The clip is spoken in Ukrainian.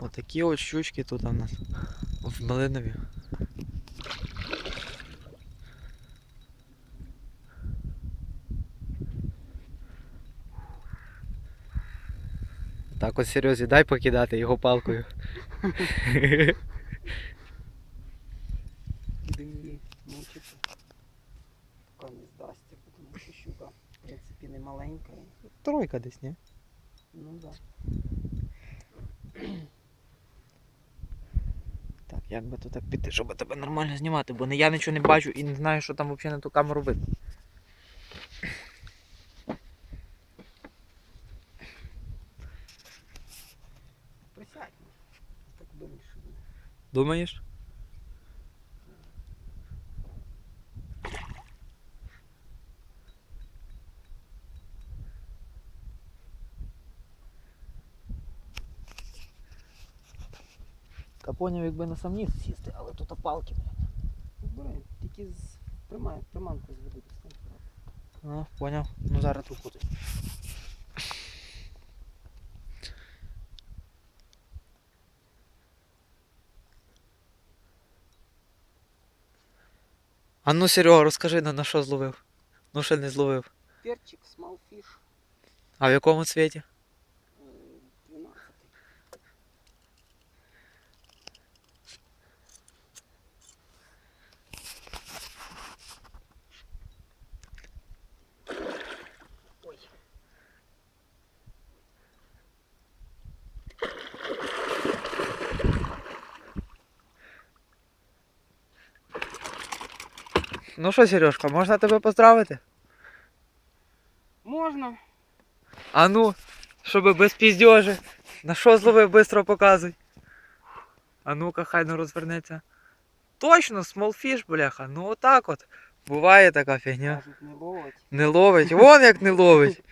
Отакі от щучки тут у нас в Малинові. Так от серйозі, дай покидати його палкою. Її мучити. Поки не здасться, тому що щука, в принципі, не маленька. Тройка десь, ні? Ну так. Да. Як би то так піти, щоб тебе нормально знімати, бо не я нічого не бачу і не знаю, що там взагалі на ту камеру видно. Присядь. Так думаєш. Думаєш? Та поняв, якби на сам ніс сісти, але тут палки, блядь. Тільки з приманку зведу десь там. Ну, поняв. Ну зараз тут. А ну, Серега, розкажи на, на що зловив. Ну ще не зловив. Перчик, fish, А в якому цвіті? Ну що, Сережка, можна тебе поздравити? Можна. А ну, щоб без піздьожі. На що зловив, швидко показуй. А ну-ка, хай не розвернеться. Точно, смолфіш, бляха. Ну отак от. Буває така фігня. Не ловить. Не ловить. Вон як не ловить.